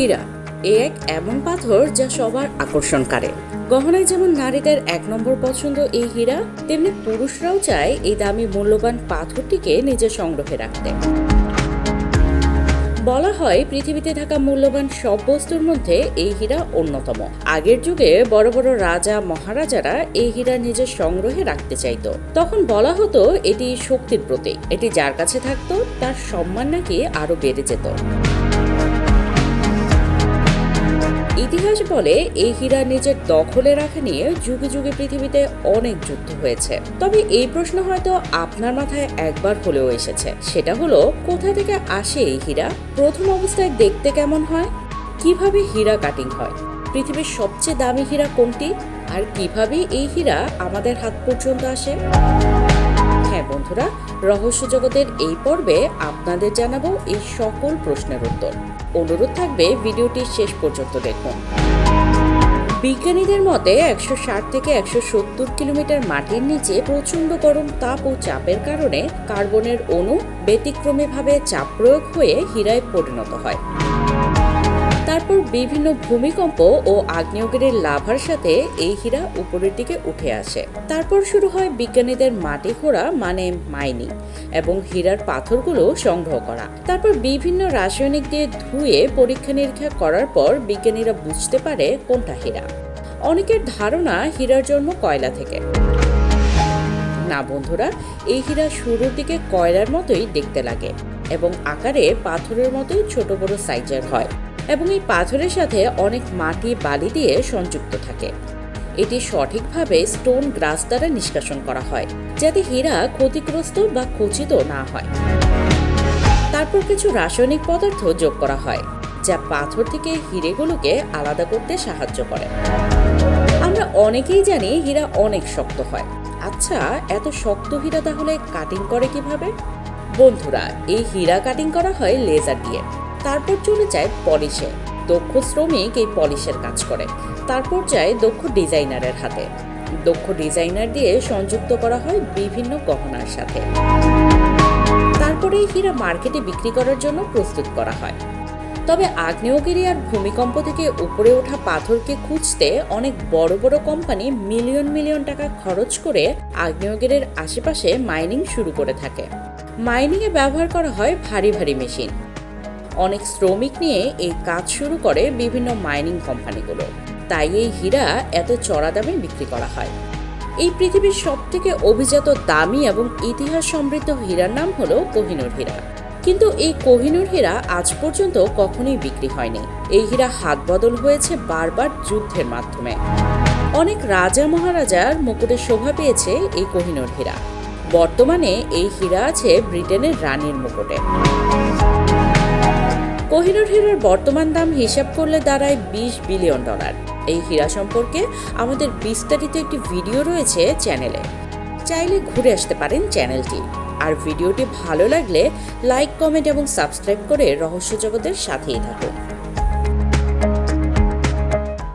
হীরা এ এক এমন পাথর যা সবার আকর্ষণ করে। গহনায় যেমন নারীদের এক নম্বর পছন্দ এই হীরা, তেমনি পুরুষরাও চায় এই দামি মূল্যবান পাথরটিকে নিজের সংগ্রহে রাখতে। বলা হয় পৃথিবীতে থাকা মূল্যবান সব বস্তুর মধ্যে এই হীরা অন্যতম। আগের যুগে বড় বড় রাজা, মহারাজারা এই হীরা নিজের সংগ্রহে রাখতে চাইতো। তখন বলা হতো এটি শক্তির প্রতীক। এটি যার কাছে থাকতো, তার সম্মান নাকি আরও বেড়ে যেত। ইতিহাস বলে, এই হীরা নিজের দখলে রাখা নিয়ে যুগে যুগে পৃথিবীতে অনেক যুদ্ধ হয়েছে। তবে এই প্রশ্ন হয়তো আপনার মাথায় একবার হলেও এসেছে। সেটা হলো কোথা থেকে আসে এই হীরা? প্রথম অবস্থায় দেখতে কেমন হয়? কীভাবে হীরা কাটিং হয়? পৃথিবীর সবচেয়ে দামি হীরা কোনটি? আর কীভাবে এই হীরা আমাদের হাত পর্যন্ত আসে? হ্যাঁ বন্ধুরা, রহস্য জগতের এই পর্বে আপনাদের জানাব এই সকল প্রশ্নের উত্তর। অনুরোধ থাকবে ভিডিওটি শেষ পর্যন্ত দেখুন। বিজ্ঞানীদের মতে একশো ষাট থেকে একশো সত্তর কিলোমিটার মাটির নিচে প্রচণ্ড গরম তাপ ও চাপের কারণে কার্বনের অণু ব্যতিক্রমীভাবে চাপ প্রয়োগ হয়ে হীরায় পরিণত হয়। তারপর বিভিন্ন ভূমিকম্প ও আগ্নেয়গিরির লাভার সাথে এই হীরা উপরের দিকে উঠে আসে। তারপর শুরু হয় বিজ্ঞানীদের মাটি খোঁড়া মানে মাইনিং, এবং হীরার পাথরগুলো সংগ্রহ করা। তারপর বিভিন্ন রাসায়নিক দিয়ে ধুয়ে পরীক্ষা নিরীক্ষা করার পর বিজ্ঞানীরা বুঝতে পারে কোনটা হীরা। অনেকের ধারণা হীরার জন্ম কয়লা থেকে। না বন্ধুরা, এই হীরা শুরুর দিকে কয়লার মতোই দেখতে লাগে, এবং আকারে পাথরের মতোই ছোট বড় সাইজের হয়। এবং এই পাথরের সাথে অনেক মাটি বালি দিয়ে সংযুক্ত থাকে। এটি সঠিকভাবে স্টোন গ্রাস দ্বারা নিষ্কাশন করা হয়, যাতে হীরা ক্ষতিগ্রস্ত বা খচিত না হয়। তারপর কিছু রাসায়নিক পদার্থ যোগ করা হয়, যা পাথর থেকে হিরেগুলোকে আলাদা করতে সাহায্য করে। আমরা অনেকেই জানি হীরা অনেক শক্ত হয়। আচ্ছা এত শক্ত হীরা তাহলে কাটিং করে কীভাবে? বন্ধুরা, এই হীরা কাটিং করা হয় লেজার দিয়ে। তারপর চলে যায় পলিশে। দক্ষ শ্রমিক এই পলিশের কাজ করে। তারপর যায় দক্ষ ডিজাইনারের হাতে। দক্ষ ডিজাইনার দিয়ে সংযুক্ত করা হয় বিভিন্ন গহনার সাথে। তারপরে হীরা মার্কেটে বিক্রি করার জন্য প্রস্তুত করা হয়। তবে আগ্নেয়গিরি আর ভূমিকম্প থেকে উপরে ওঠা পাথরকে খুঁজতে অনেক বড় বড় কোম্পানি মিলিয়ন মিলিয়ন টাকা খরচ করে আগ্নেয়গিরির আশেপাশে মাইনিং শুরু করে থাকে। মাইনিংয়ে ব্যবহার করা হয় ভারী ভারী মেশিন। অনেক শ্রমিক নিয়ে এই কাজ শুরু করে বিভিন্ন মাইনিং কোম্পানিগুলো তাই এই হীরা এত চড়া দামে বিক্রি করা হয়। এই পৃথিবীর সবথেকে অভিজাত দামি এবং ইতিহাস সমৃদ্ধ হীরার নাম হলো কোহিনুর হীরা। কিন্তু এই কোহিনুর হীরা আজ পর্যন্ত কখনোই বিক্রি হয়নি। এই হীরা হাত বদল হয়েছে বারবার যুদ্ধের মাধ্যমে। অনেক রাজা মহারাজার মুকুটে শোভা পেয়েছে এই কোহিনুর হীরা। বর্তমানে এই হীরা আছে ব্রিটেনের রানীর মুকুটে। কোহিনুর হীরার বর্তমান দাম হিসাব করলে দাঁড়ায় বিশ বিলিয়ন ডলার। এই হীরা সম্পর্কে আমাদের বিস্তারিত একটি ভিডিও রয়েছে চ্যানেলে। চাইলে ঘুরে আসতে পারেন চ্যানেলটি। আর ভিডিওটি ভালো লাগলে লাইক, কমেন্ট এবং সাবস্ক্রাইব করে রহস্য জগতের সাথেই থাকুন।